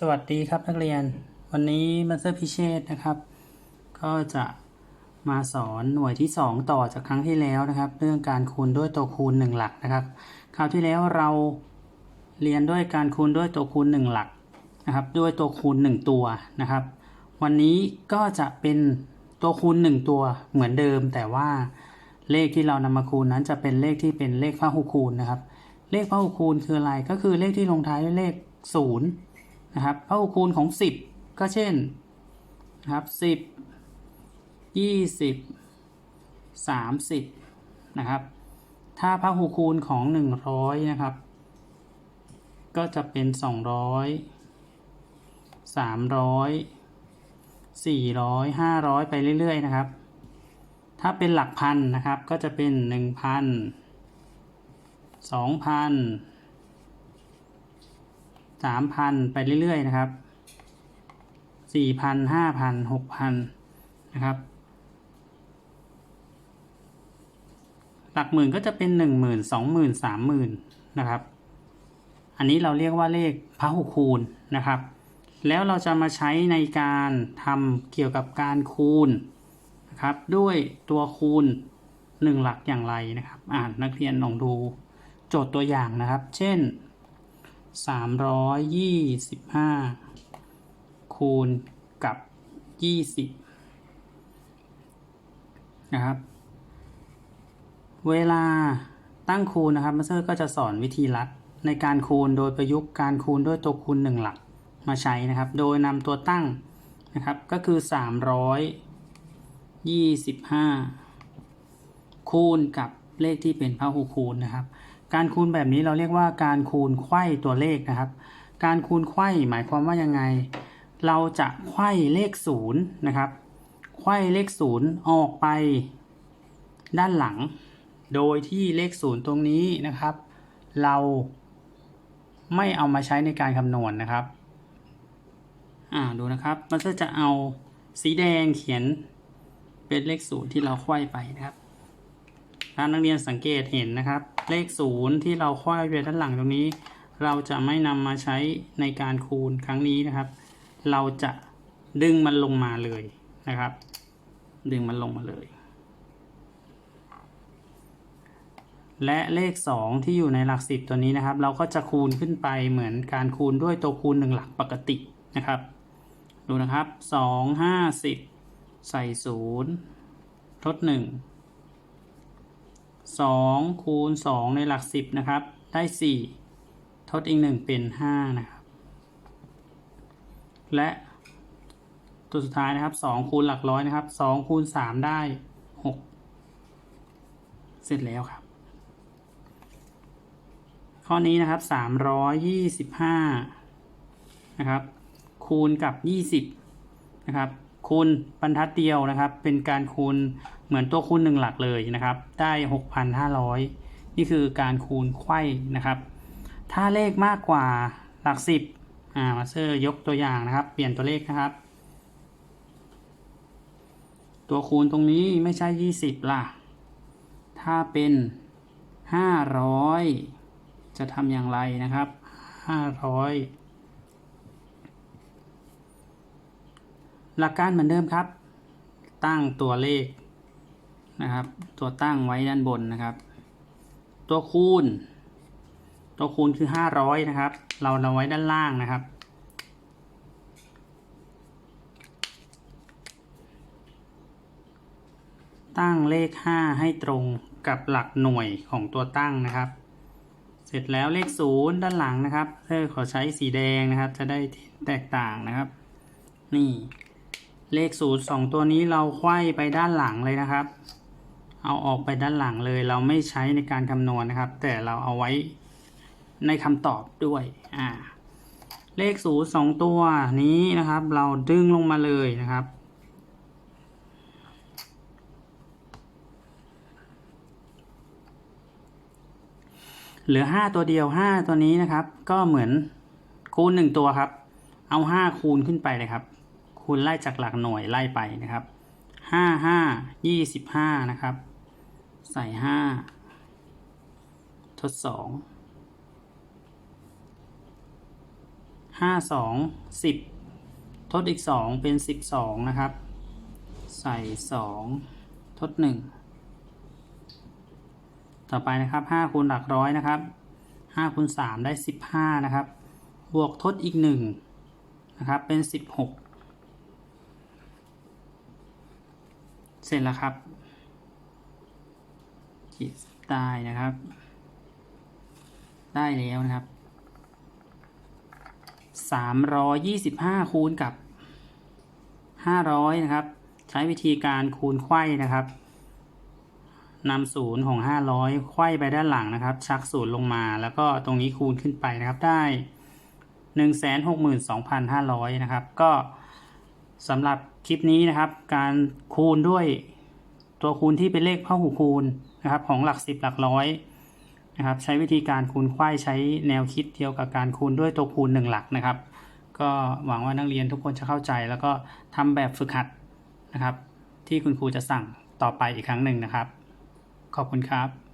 สวัสดีครับนักเรียน วันนี้มัสเตอร์พิเชษนะครับ ก็จะมาสอนหน่วยที่ 2 ต่อจากครั้งที่แล้วนะครับ เรื่องการคูณด้วยตัวคูณ 1 หลักนะครับ คราวที่แล้วเราเรียนด้วยการคูณด้วยตัวคูณ 1 หลักนะครับ ด้วยตัวคูณ 1 ตัวนะครับ วันนี้ก็จะเป็นตัวคูณ 1 ตัวเหมือนเดิม แต่ว่าเลขที่เรานำมาคูณนั้นจะเป็นเลขที่เป็นเลขพหุคูณนะครับ เลขพหุคูณคืออะไรก็คือเลขที่ลงท้ายด้วยเลข0 นะครับพหุคูณของ 10 ก็เช่นนะครับ10 20 30นะครับ ถ้าพหุคูณของ 100นะครับ ก็จะเป็น 200 300 400 500 ไปเรื่อย ๆ นะครับ ถ้าเป็นหลักพันนะครับก็จะเป็น 1,000 2,000 สามพันไปเรื่อยๆนะครับสี่พันห้าพันหกพันนะครับ หลักหมื่นก็จะเป็นหนึ่งหมื่นสองหมื่นสามหมื่นนะครับ อันนี้เราเรียกว่าเลขพหุคูณนะครับ แล้วเราจะมาใช้ในการทำเกี่ยวกับการคูณนะครับ ด้วยตัวคูณหนึ่งหลักอย่างไรนะครับ อ่านนักเรียนลองดูโจทย์ตัวอย่างนะครับ เช่น สามร้อยยี่สิบห้าคูณกับยี่สิบนะครับ เวลาตั้งคูณนะครับมาสเตอร์ก็จะสอนวิธีลัดในการคูณโดยประยุกต์การคูณด้วยตัวคูณหนึ่งหลักมาใช้นะครับ โดยนำตัวตั้งนะครับ ก็คือสามร้อยยี่สิบห้าคูณกับเลขที่เป็นพหุคูณนะครับ การคูณแบบนี้เราเรียกว่าการคูณไขว้ตัวเลขนะครับ การคูณไขว้หมายความว่ายังไง เราจะไขว้เลขศูนย์นะครับ ไขว้เลขศูนย์ออกไปด้านหลัง โดยที่เลขศูนย์ตรงนี้นะครับ เราไม่เอามาใช้ในการคำนวณนะครับ อ่าดูนะครับมันก็จะเอาสีแดงเขียนเป็นเลขศูนย์ที่เราไขว้ไปนะครับ ถ้านักเรียนสังเกตเห็นนะครับ เลขศูนย์ที่เราคว้าไว้ด้านหลังตรงนี้ เราจะไม่นำมาใช้ในการคูณครั้งนี้นะครับ เราจะดึงมันลงมาเลยนะครับ ดึงมันลงมาเลย และเลข 2 ที่อยู่ในหลักสิบตัวนี้นะครับ เราก็จะคูณขึ้นไปเหมือนการคูณด้วยตัวคูณหนึ่งหลักปกตินะครับ ดูนะครับ 2 5 10 ใส่0ทด1 2 คูณ 2 ในหลัก 10 นะครับ ได้ 4 ทดอีก 1 เป็น 5 นะครับ และตัวสุดท้ายนะครับ 2 คูณหลักร้อยนะครับ 2 คูณ 3 ได้ 6 เสร็จแล้วครับ ข้อนี้นะครับ 325 นะครับ คูณกับ 20 นะครับ คูณบรรทัดเดียวนะครับ เป็นการคูณ เหมือนตัวคูณหนึ่งหลักเลยนะครับ ได้ 6,500 นี่คือการคูณไขว้นะครับ ถ้าเลขมากกว่าหลักสิบอ่ามาเซอร์ยกตัวอย่างนะครับ เปลี่ยนตัวเลขนะครับ ตัวคูณตรงนี้ไม่ใช่ 20ล่ะ ถ้าเป็น 500 จะทำอย่างไรนะครับ 500หลักการเหมือนเดิมครับ ตั้งตัวเลข นะครับ ตัวตั้งไว้ด้านบนนะครับ ตัวคูณ ตัวคูณคือ500นะครับ เราเราไว้ด้านล่างนะครับ ตั้งเลข5ให้ตรงกับหลักหน่วยของตัวตั้งนะครับ เสร็จแล้วเลข0ด้านหลังนะครับเธอขอใช้สีแดงนะครับ จะได้แตกต่างนะครับ นี่เลขศูนย์สองตัวนี้เราไขว้ไปด้านหลังเลยนะครับ เอาออกไปด้านหลังเลย เราไม่ใช้ในการคำนวณนะครับ แต่เราเอาไว้ในคำตอบด้วยอ่าเลขศูนย์สองตัวนี้นะครับ เราดึงลงมาเลยนะครับ เหลือห้าตัวเดียวห้าตัวนี้นะครับ ก็เหมือนคูณหนึ่งตัวครับ เอาห้าคูณขึ้นไปเลยครับ คูณไล่จากหลักหน่วยไล่ไปนะครับห้าห้ายี่สิบห้านะครับ ใส่ห้าทดสองห้าสองสิบทดอีกสองเป็นสิบสองนะครับ ใส่สองทดหนึ่งต่อไปนะครับห้าคูณหลักร้อยนะครับห้าคูณสามได้สิบห้านะครับ บวกทดอีกหนึ่งนะครับ เป็นสิบหกเสร็จแล้วครับ ขีดได้นะครับ ได้แล้วนะครับสามร้อยยี่สิบห้าคูณกับห้าร้อยนะครับ ใช้วิธีการคูณไข้นะครับนำศูนย์ของห้าร้อยไขว้ไปด้านหลังนะครับ ชักศูนย์ลงมา แล้วก็ตรงนี้คูณขึ้นไปนะครับได้หนึ่งแสนหกหมื่นสองพันห้าร้อยนะครับ ก็สำหรับคลิปนี้นะครับ การคูณด้วย ตัวคูณที่เป็นเลขพหูคูณนะครับของหลักสิบหลักร้อยนะครับใช้วิธีการคูณไข้ใช้แนวคิดเดียวกับการคูณด้วยตัวคูณหนึ่งหลักนะครับ ก็หวังว่านักเรียนทุกคนจะเข้าใจ แล้วก็ทำแบบฝึกหัดนะครับ ที่คุณครูจะสั่งต่อไปอีกครั้งหนึ่งนะครับ ขอบคุณครับ